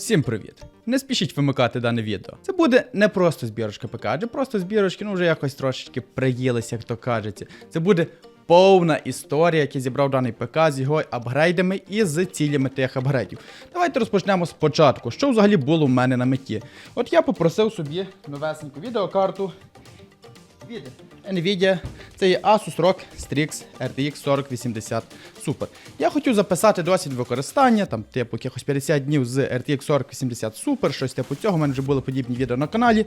Всім привіт! Не спішіть вимикати дане відео. Це буде не просто збірочка ПК, адже просто збірочки, ну вже якось трошечки приїлися, як то кажеться. Це буде повна історія, яку зібрав даний ПК з його апгрейдами і з цілями тих апгрейдів. Давайте розпочнемо спочатку. Що взагалі було в мене на меті? От я попросив собі новесеньку відеокарту від Nvidia. Це є Asus ROG Strix RTX 4080 Super. Я хотів записати досвід використання, там, типу, якихось 50 днів з RTX 4080 Super, щось типу цього. У мене вже були подібні відео на каналі.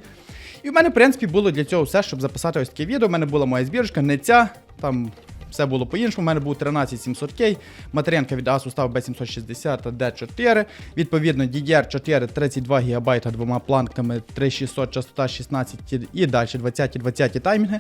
І в мене, в принципі, було для цього все, щоб записати ось таке відео. У мене була моя збірочка, не ця. Там все було по-іншому. У мене був 13700K, материнка від Asus став B760 D4. Відповідно, DDR4 32 ГБ двома планками, 3600, частота 16 і далі 20-20 таймінги.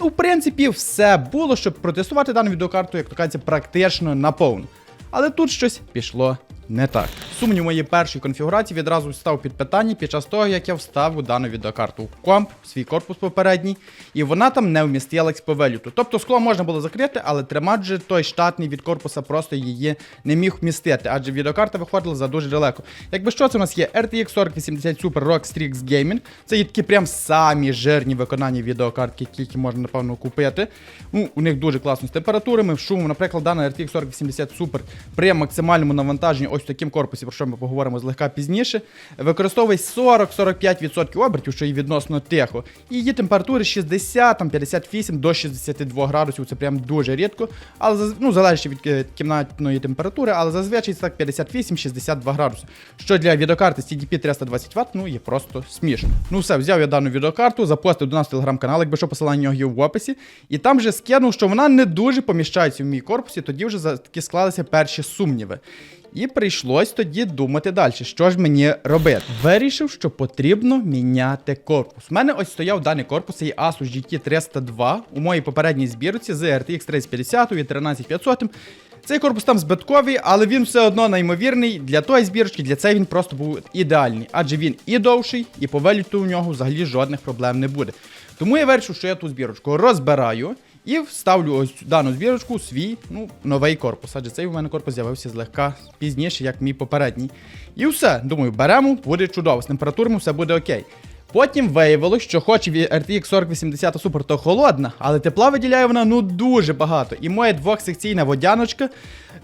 Ну, в принципі, все було, щоб протестувати дану відеокарту, як то кажеться, практично наповну. Але тут щось пішло не так. Сумнів моєї першої конфігурації відразу став під питання під час того, як я вставив дану відеокарту в комп, в свій корпус попередній, і вона там не вмістилась по велюту. Тобто скло можна було закрити, але тримач же той штатний від корпуса просто її не міг вмістити, адже відеокарта виходила за дуже далеко. Якби що це у нас є RTX 4080 Super ROG Strix Gaming. Це є такі прям самі жирні виконання відеокартки, які можна, напевно, купити. Ну, у них дуже класно з температурами, в шуму. Наприклад, дана RTX 4080 Super при максимальному навантаженні ось в такому корпусі, про що ми поговоримо злегка пізніше, використовує 40-45% обертів, що є відносно тихо. І її температури 60, там 58 до 62 градусів. Це прям дуже рідко. Але ну, залежить від е, кімнатної температури, але зазвичай це так 58-62 градуси. Що для відеокарти з TDP 320 Вт, ну є просто смішно. Ну все, взяв я дану відеокарту, запостив до нас в телеграм-канал, якби що посилання нього є в описі. І там же скинув, що вона не дуже поміщається в мій корпус, і тоді вже таки склалися перші сумніви. І прийшлось тоді думати далі, що ж мені робити. Вирішив, що потрібно міняти корпус. У мене ось стояв даний корпус, є Asus GT 302 у моїй попередній збірці з RTX 3050 і 13500. Цей корпус там збитковий, але він все одно неймовірний. Для тої збірочки, для цієї він просто був ідеальний, адже він і довший, і по виліту у нього взагалі жодних проблем не буде. Тому я вирішив, що я ту збірочку розбираю. І вставлю ось дану збірочку свій ну, новий корпус. Адже цей у мене корпус з'явився злегка пізніше, як мій попередній. І все, думаю, беремо, буде чудово. З температурами все буде окей. Потім виявилось, що хоч RTX 4080 Super то холодна, але тепла виділяє вона ну дуже багато. І моя двохсекційна водяночка,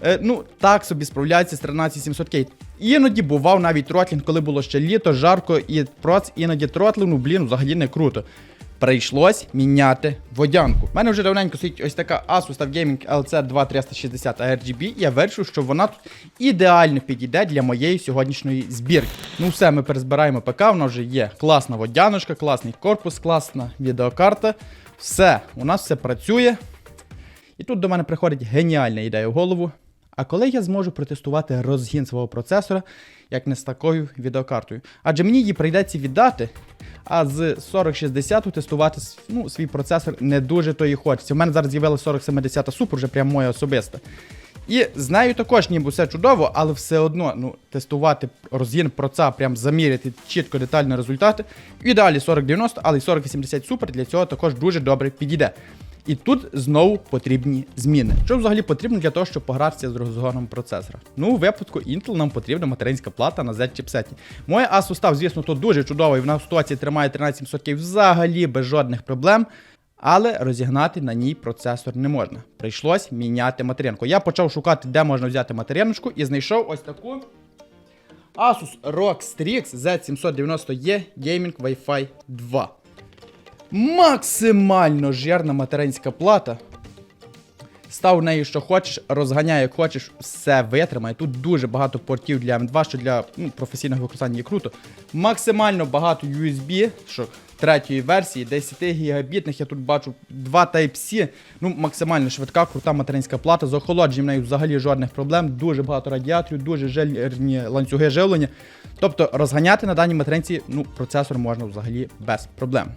е, ну так собі справляється з 13700K. Іноді бував навіть тротлінг, коли було ще літо, жарко, і проц іноді тротлив, ну блін, взагалі не круто. Прийшлось міняти водянку. У мене вже давненько стоїть ось така Asus TUF Gaming LC 2360 RGB, я вирішив, що вона тут ідеально підійде для моєї сьогоднішньої збірки. Ну все, ми перезбираємо ПК, воно вже є класна водяночка, класний корпус, класна відеокарта. Все, у нас все працює. І тут до мене приходить геніальна ідея в голову. А коли я зможу протестувати розгін свого процесора, як не з такою відеокартою? Адже мені її прийдеться віддати, а з 4060 тестувати ну, свій процесор не дуже то і хочеться. У мене зараз з'явилася 4070 Super, вже прям моя особиста. І з нею також ніби все чудово, але все одно ну, тестувати розгін проца, прям заміряти чітко детально результати. В ідеалі 4090, але й 4080 Super для цього також дуже добре підійде. І тут знову потрібні зміни. Що взагалі потрібно для того, щоб погратися з розгоном процесора? Ну, у випадку Intel нам потрібна материнська плата на Z-чіпсеті. Моя Asus став, звісно, тут дуже чудовий, вона в ситуації тримає 13700 взагалі без жодних проблем. Але розігнати на ній процесор не можна. Прийшлось міняти материнку. Я почав шукати, де можна взяти материночку, і знайшов ось таку Asus ROG Strix Z790E Gaming Wi-Fi 2 максимально жирна материнська плата. Став в неї, що хочеш, розганяй, як хочеш, все витримає. Тут дуже багато портів для M2, що для ну, професійного використання є круто. Максимально багато USB, що третьої версії, 10 гігабітних, я тут бачу 2 Type-C. Ну, максимально швидка, крута материнська плата. З охолодженням в неї взагалі жодних проблем. Дуже багато радіаторів, дуже жирні ланцюги живлення. Тобто розганяти на даній материнці ну, процесор можна взагалі без проблем.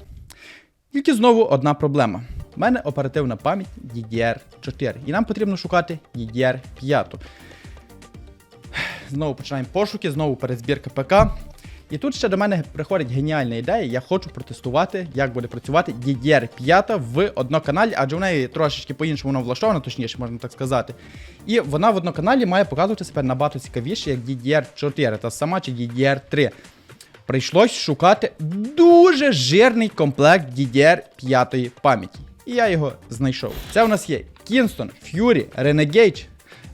Тільки знову одна проблема. У мене оперативна пам'ять DDR4, і нам потрібно шукати DDR5. Знову починаємо пошуки, знову перезбірка ПК. І тут ще до мене приходить геніальна ідея. Я хочу протестувати, як буде працювати DDR5 в одноканалі, адже в неї трошечки по-іншому воно влаштовано, точніше, можна так сказати. І вона в одноканалі має показувати себе набагато цікавіше, як DDR4, та сама чи DDR3. Прийшлось шукати дуже жирний комплект DDR5 пам'яті. І я його знайшов. Це у нас є Кінстон, Ф'юрі, е,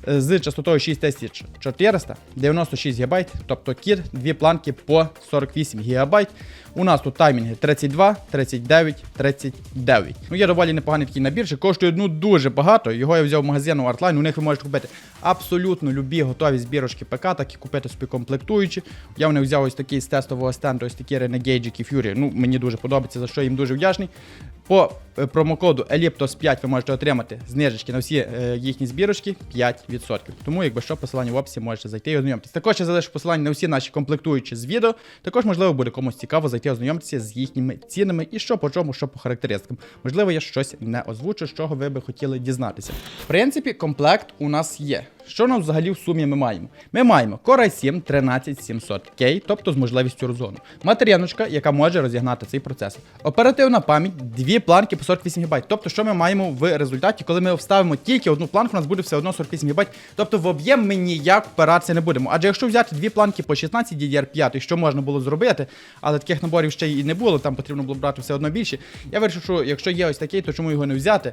з частотою 6400, 96 ГБ, тобто кіт, дві планки по 48 ГБ. У нас тут таймінги 32, 39, 39. Ну, є доволі непоганий такий набір, коштує ну дуже багато. Його я взяв в магазину Artline, у них ви можете купити абсолютно любі готові збірочки ПК, так і купити собі комплектуючі. Я в них взяв ось такий з тестового стенду, ось такі Renegade Fury. Ну, мені дуже подобається, за що їм дуже вдячний. По е, промокоду Elliptos 5 ви можете отримати знижечки на всі е, їхні збірочки 5%. Тому, якби що, посилання в описі можете зайти і ознайомитись. Також я залишу посилання на всі наші комплектуючі з відео. Також, можливо, буде комусь цікаво зайти ознайомитися з їхніми цінами і що по чому, що по характеристикам. Можливо, я щось не озвучу, з чого ви би хотіли дізнатися. В принципі, комплект у нас є. Що нам взагалі в сумі ми маємо? Ми маємо Core i7 13700K, тобто з можливістю розгону. Матеріаночка, яка може розігнати цей процесор. Оперативна пам'ять, дві планки по 48 ГБ. Тобто, що ми маємо в результаті, коли ми вставимо тільки одну планку, у нас буде все одно 48 ГБ. Тобто в об'єм ми ніяк впиратися не будемо. Адже якщо взяти дві планки по 16 DDR5, що можна було зробити, але таких наборів ще й не було, там потрібно було брати все одно більше. Я вирішив, що якщо є ось такий, то чому його не взяти?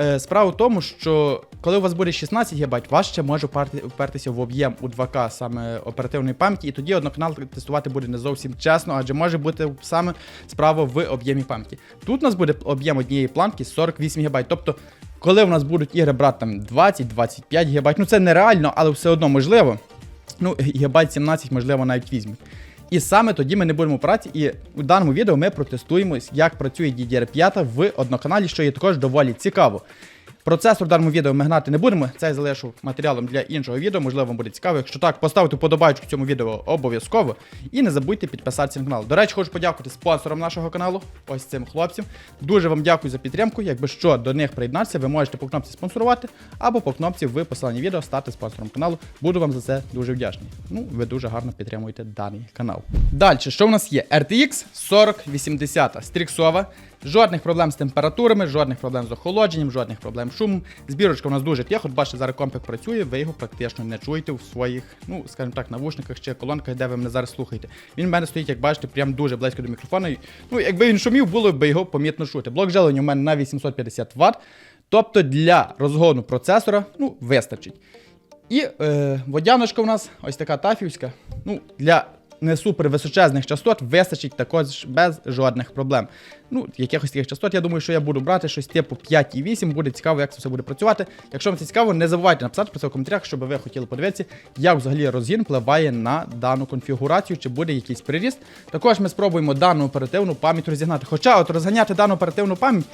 Е, Справа в тому, що коли у вас буде 16 ГБ, вас ще може впертися в об'єм у 2К саме оперативної пам'яті, і тоді одноканал тестувати буде не зовсім чесно, адже може бути саме справа в об'ємі пам'яті. Тут у нас буде об'єм однієї планки 48 ГБ. Тобто, коли у нас будуть ігри брати там 20-25 ГБ, ну це нереально, але все одно можливо. Ну, гігабайт 17, можливо, навіть візьмуть. І саме тоді ми не будемо праці, і у даному відео ми протестуємо, як працює DDR5 в одноканалі, що є також доволі цікаво. Процесор даному відео ми гнати не будемо, це я залишу матеріалом для іншого відео, можливо, вам буде цікаво. Якщо так, поставте вподобайку цьому відео обов'язково. І не забудьте підписатися на канал. До речі, хочу подякувати спонсорам нашого каналу, ось цим хлопцям. Дуже вам дякую за підтримку. Якби що до них приєднатися, ви можете по кнопці спонсорувати або по кнопці в посиланні відео стати спонсором каналу. Буду вам за це дуже вдячний. Ну, ви дуже гарно підтримуєте даний канал. Далі, що в нас є? RTX 4080 стріксова. Жодних проблем з температурами, жодних проблем з охолодженням, жодних проблем з шумом. Збірочка у нас дуже тихо, бачите, зараз компік працює, ви його практично не чуєте в своїх, ну, скажімо так, навушниках чи колонках, де ви мене зараз слухаєте. Він в мене стоїть, як бачите, прям дуже близько до мікрофона. Ну, якби він шумів, було б його помітно чути. Блок живлення у мене на 850 Вт. Тобто для розгону процесора ну, вистачить. І е, водяночка у нас ось така тафівська. Ну, для не супер височезних частот вистачить також без жодних проблем. Ну, якихось таких частот, я думаю, що я буду брати щось типу 5,8, буде цікаво, як це все буде працювати. Якщо вам це цікаво, не забувайте написати про це в коментарях, щоб ви хотіли подивитися, як взагалі розгін впливає на дану конфігурацію, чи буде якийсь приріст. Також ми спробуємо дану оперативну пам'ять розігнати. Хоча от розганяти дану оперативну пам'ять,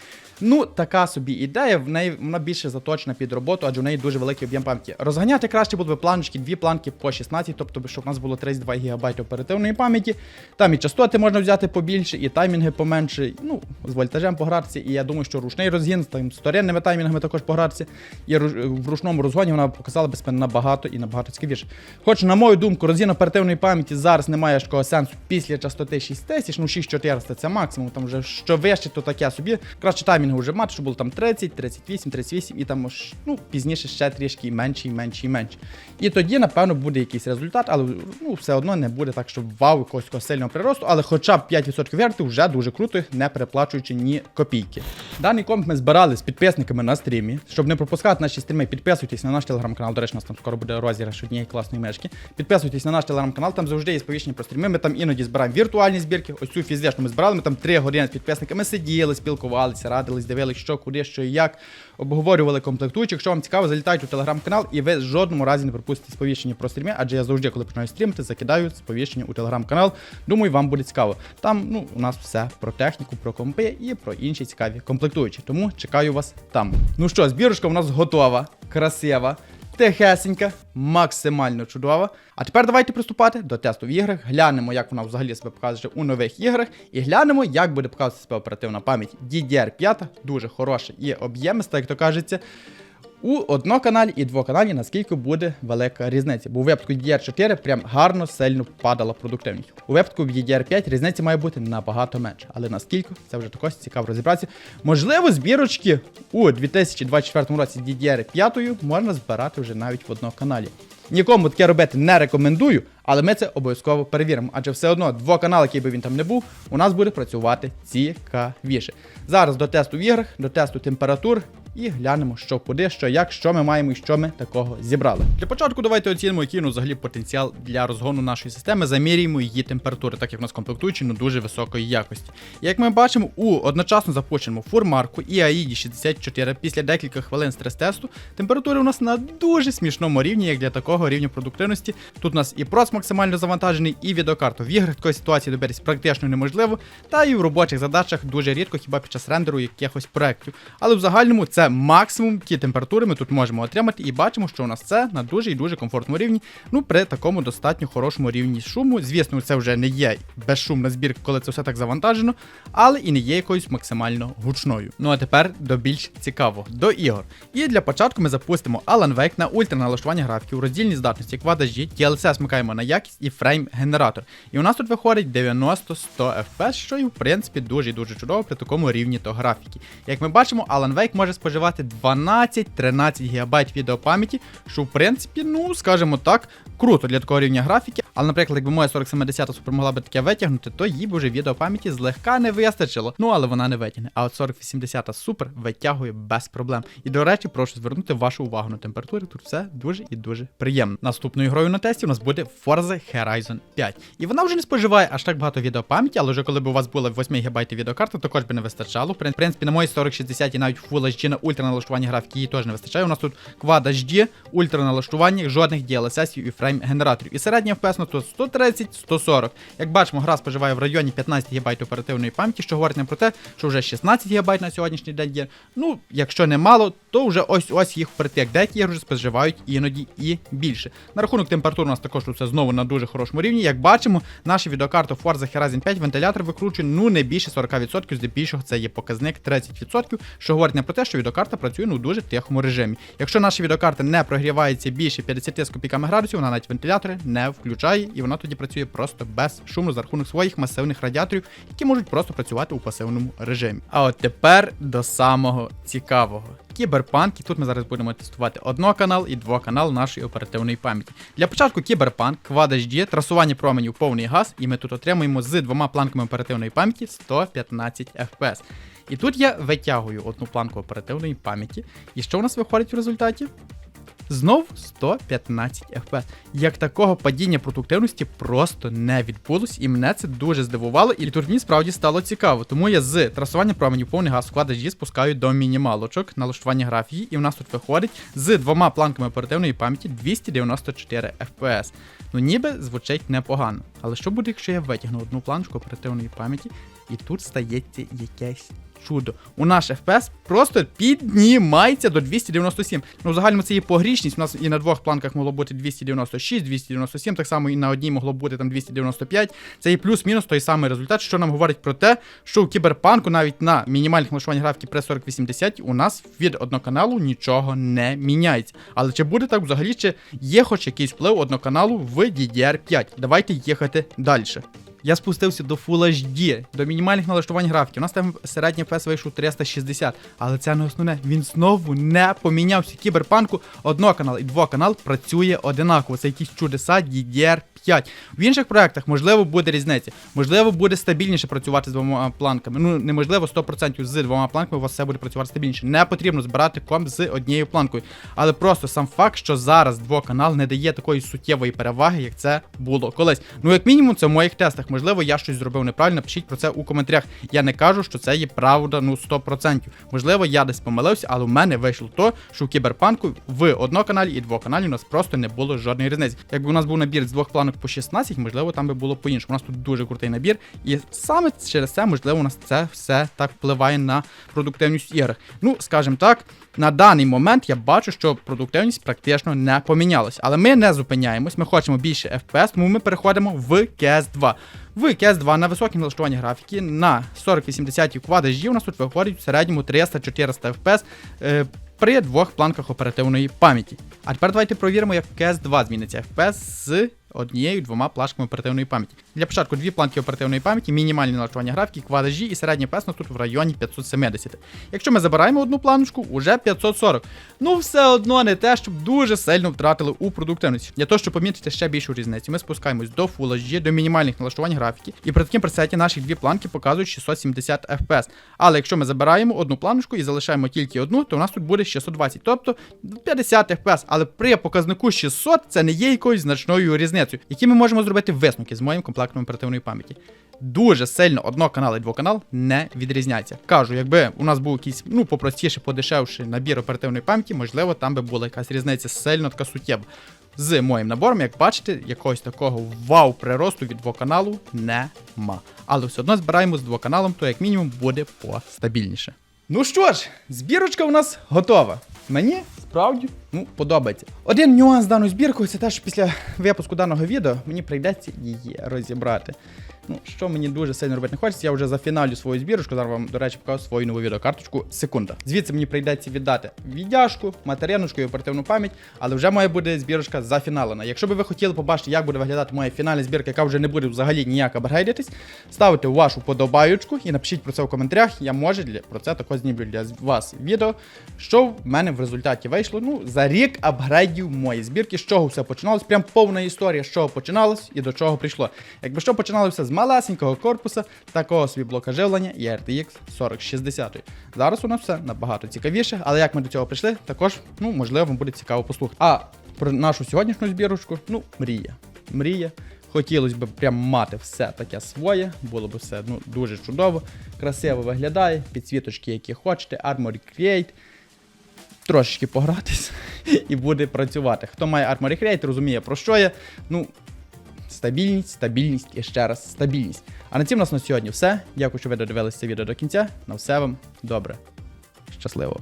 ну така собі ідея, в неї вона більше заточена під роботу, адже в неї дуже великий об'єм пам'яті. Розганяти краще було б планочки, дві планки по 16, тобто щоб у нас було 32 ГБ оперативної пам'яті. Там і частоти можна взяти побільше, і таймінги поменше. Ну, з вольтажем по погратися. І я думаю, що ручний розгін з сторінними таймінгами також погратися. І в ручному розгоні вона показала би себе набагато і набагато цікавіше. Хоч, на мою думку, розгін оперативної пам'яті зараз не має такого сенсу після частоти 6000, ну 6400 це максимум, там вже що вище, то таке собі. Краще таймінг вже мати, щоб було там 30, 38, 38 і там ну, пізніше ще трішки менше і менше і менше. І тоді, напевно, буде якийсь результат, але ну, все одно не буде так, щоб вау, якогось сильного приросту, але хоча б 5% вверти вже дуже круто, не переплачуючи ні копійки. Даний комп ми збирали з підписниками на стрімі. Щоб не пропускати наші стріми, підписуйтесь на наш телеграм-канал. До речі, нас там скоро буде розіграш однієї класної мешки. Підписуйтесь на наш телеграм-канал, там завжди є сповіщення про стріми. Ми там іноді збираємо віртуальні збірки. Ось цю фізичну ми збирали. Ми там 3 години з підписниками сиділи, спілкувалися, радились, дивились, що, куди, що і як. Обговорювали комплектуючих. Якщо вам цікаво, залітайте у телеграм-канал і ви в жодному разі не пропустите сповіщення про стріми, адже я завжди, коли починаю стрімити, закидаю сповіщення у телеграм-канал. Думаю, вам буде цікаво. Там ну, у нас все про техніку, про компи і про інші цікаві комплектуючі. Тому чекаю вас там. Ну що, збірочка у нас готова, красива. Тихесенька, максимально чудова. А тепер давайте приступати до тесту в іграх. Глянемо, як вона взагалі себе покаже у нових іграх, і глянемо, як буде показувати себе оперативна пам'ять. DDR5 дуже хороша і об'ємиста, як то кажеться. У одноканалі і двоканалі наскільки буде велика різниця. Бо у випадку DDR4 прям гарно сильно падала продуктивність. У випадку DDR5 різниця має бути набагато менше. Але наскільки це вже також цікаво розібратися. Можливо, збірочки у 2024 році DDR5 можна збирати вже навіть в одноканалі. Нікому таке робити не рекомендую, але ми це обов'язково перевіримо. Адже все одно двоканал, який би він там не був, у нас буде працювати цікавіше. Зараз до тесту в іграх, до тесту температур. І глянемо, що куди, що як, що ми маємо і що ми такого зібрали. Для початку давайте оцінимо, який ну, взагалі потенціал для розгону нашої системи. Замірюємо її температури, так як у нас комплектуючі ну, дуже високої якості. Як ми бачимо, у одночасно запущеному фурмарку і AID 64 після декілька хвилин стрес-тесту температури у нас на дуже смішному рівні, як для такого рівня продуктивності. Тут у нас і проц максимально завантажений, і відеокарта. В іграх такої ситуації добитись практично неможливо, та і в робочих задачах дуже рідко, хіба під час рендеру якихось проєктів. Але в загальному це максимум ті температури ми тут можемо отримати, і бачимо, що у нас це на дуже і дуже комфортному рівні. Ну, при такому достатньо хорошому рівні шуму. Звісно, це вже не є безшумна збірка, коли це все так завантажено, але і не є якоюсь максимально гучною. Ну а тепер до більш цікавого, до ігор. І для початку ми запустимо Alan Wake на ультра налаштування графіків, роздільні здатності, G, TLC смикаємо на якість і фрейм-генератор. І у нас тут виходить 90-100 FPS, що і в принципі дуже і дуже чудово при такому рівні то графіки. Як ми бачимо, Alan Wake може споживати 12-13 ГБ відеопам'яті, що в принципі, ну скажімо так, круто для такого рівня графіки. Але, наприклад, якби моя 4070 Super могла би таке витягнути, то їй б вже відеопам'яті злегка не вистачило. Ну але вона не витягне. А от 4080 Super витягує без проблем. І до речі, прошу звернути вашу увагу на температури. Тут все дуже і дуже приємно. Наступною грою на тесті у нас буде Forza Horizon 5. І вона вже не споживає аж так багато відеопам'яті, але вже коли б у вас була 8 ГБ відеокарта, також би не вистачало. В принципі, на моїй 4060 і навіть Full HD на ультра налаштуванні графіки її теж не вистачає. У нас тут Quad HD, ультра жодних DLSS і фрейм генераторів. І середня FPS на тут 130-140. Як бачимо, гра споживає в районі 15 ГБ оперативної пам'яті, що говорить нам про те, що вже 16 ГБ на сьогоднішній день є. Ну, якщо не мало, то вже ось ось їх впритик. Деякі ігри споживають іноді і більше. На рахунок температур у нас також тут все знову на дуже хорошому рівні. Як бачимо, наша відеокарта Forza Horizon 5 вентилятор викручує ну не більше 40%, здебільшого це є показник 30%, що говорить нам про те, що відеокарта працює ну, дуже тихому режимі. Якщо наша відеокарта не прогрівається більше 50 з копійками градусів, вона навіть вентилятори не включає, і вона тоді працює просто без шуму за рахунок своїх масивних радіаторів, які можуть просто працювати у пасивному режимі. А от тепер до самого цікавого. Кіберпанк, і тут ми зараз будемо тестувати одноканал і двоканал нашої оперативної пам'яті. Для початку кіберпанк, Quad HD, трасування променів повний газ, і ми тут отримуємо з двома планками оперативної пам'яті 115 FPS. І тут я витягую одну планку оперативної пам'яті. І що у нас виходить в результаті? Знов 115 FPS. Як такого падіння продуктивності просто не відбулось, і мене це дуже здивувало, і тут мені справді стало цікаво. Тому я з трасування променів повний газ вклад G спускаю до мінімалочок налаштування графії, і в нас тут виходить з двома планками оперативної пам'яті 294 FPS. Ну ніби звучить непогано. Але що буде, якщо я витягну одну планочку оперативної пам'яті, і тут стається якесь чудо. У наш FPS просто піднімається до 297. Ну, в загальному це є погрішність. У нас і на двох планках могло бути 296, 297, так само і на одній могло бути там 295. Це є плюс-мінус той самий результат, що нам говорить про те, що у кіберпанку навіть на мінімальних налаштуваннях графіки при 4080 у нас від одноканалу нічого не міняється. Але чи буде так взагалі, чи є хоч якийсь вплив одноканалу в DDR5? Давайте їхати далі. Я спустився до Full HD, до мінімальних налаштувань графіки. У нас там середній FPS вийшов 360, але це не основне. Він знову не помінявся. Кіберпанку одноканал і двоканал працює одинаково. Це якісь чудеса DDR5. В інших проектах можливо буде різниця. Можливо, буде стабільніше працювати з двома планками. Ну неможливо 100% з двома планками у вас все буде працювати стабільніше. Не потрібно збирати комп з однією планкою. Але просто сам факт, що зараз двоканал не дає такої суттєвої переваги, як це було колись. Ну, як мінімум, це в моїх тестах. Можливо, я щось зробив неправильно. Пишіть про це у коментарях. Я не кажу, що це є правда, ну 100%. Можливо, я десь помилився, але у мене вийшло то, що в кіберпанку в одноканалі і двоканалі у нас просто не було жодної різниці. Якби у нас був набір з двох планок по 16, можливо, там би було по-іншому. У нас тут дуже крутий набір, і саме через це, можливо, у нас це все так впливає на продуктивність ігор. Ну, скажімо так, на даний момент я бачу, що продуктивність практично не помінялась. Але ми не зупиняємось, ми хочемо більше FPS, тому ми переходимо в CS2. В CS2 на високій налаштуванні графіки на 4080 HD у нас тут виходить в середньому 300-400 FPS е, при двох планках оперативної пам'яті. А тепер давайте провіримо, як в CS2 зміниться FPS з однією двома плашками оперативної пам'яті. Для початку дві планки оперативної пам'яті, мінімальне налаштування графіки, квадажі і середній PS у тут в районі 570. Якщо ми забираємо одну планочку, уже 540. Ну, все одно не те, щоб дуже сильно втратили у продуктивності. Для того, щоб помітити ще більшу різницю, ми спускаємось до Full HD, до мінімальних налаштувань графіки, і при такому пресеті наші дві планки показують 670 FPS. Але якщо ми забираємо одну планочку і залишаємо тільки одну, то у нас тут буде 620, тобто 50 FPS. Але при показнику 600 це не є якоюсь значною різницею, які ми можемо зробити висновки з моїм комплектом оперативної пам'яті. Дуже сильно одноканал і двоканал не відрізняється. Кажу, якби у нас був якийсь ну попростіше, подешевший набір оперативної пам'яті, можливо, там би була якась різниця сильно така суттєва. З моїм набором, як бачите, якогось такого вау приросту від двоканалу нема. Але все одно збираємо з двоканалом, то як мінімум буде постабільніше. Ну що ж, збірочка у нас готова. Мені справді ну, подобається. Один нюанс даною збіркою це те, що після випуску даного відео мені прийдеться її розібрати. Ну, що мені дуже сильно робити не хочеться, я вже зафіналю свою збірочку. Зараз вам, до речі, покажу свою нову відеокарточку. Секунда. Звідси мені прийдеться віддати віддяжку, материночку і оперативну пам'ять, але вже має бути збірочка зафіналена. Якщо би ви хотіли побачити, як буде виглядати моя фінальна збірка, яка вже не буде взагалі ніяк апгрейдитись, ставте вашу подобаючку і напишіть про це в коментарях. Я може для про це також знімлю для вас відео. Що в мене в результаті вийшло? Ну, за рік апгрейдів моєї збірки, з чого все починалось. Прям повна історія, з чого починалось і до чого прийшло. Якби що починалося з малесенького корпуса, такого собі блока живлення і RTX 4060. Зараз у нас все набагато цікавіше, але як ми до цього прийшли, також ну, можливо вам буде цікаво послухати. А про нашу сьогоднішню збірочку, ну, мрія. Мрія. Хотілося б прям мати все таке своє, було б все ну, дуже чудово, красиво виглядає, підсвіточки, які хочете, Armory Create. Трошечки погратись і буде працювати. Хто має Armory Create, розуміє, про що я. Ну, стабільність, стабільність і ще раз стабільність. А на цьому нас на сьогодні все. Дякую, що ви додивилися це відео до кінця. На все вам добре. Щасливо!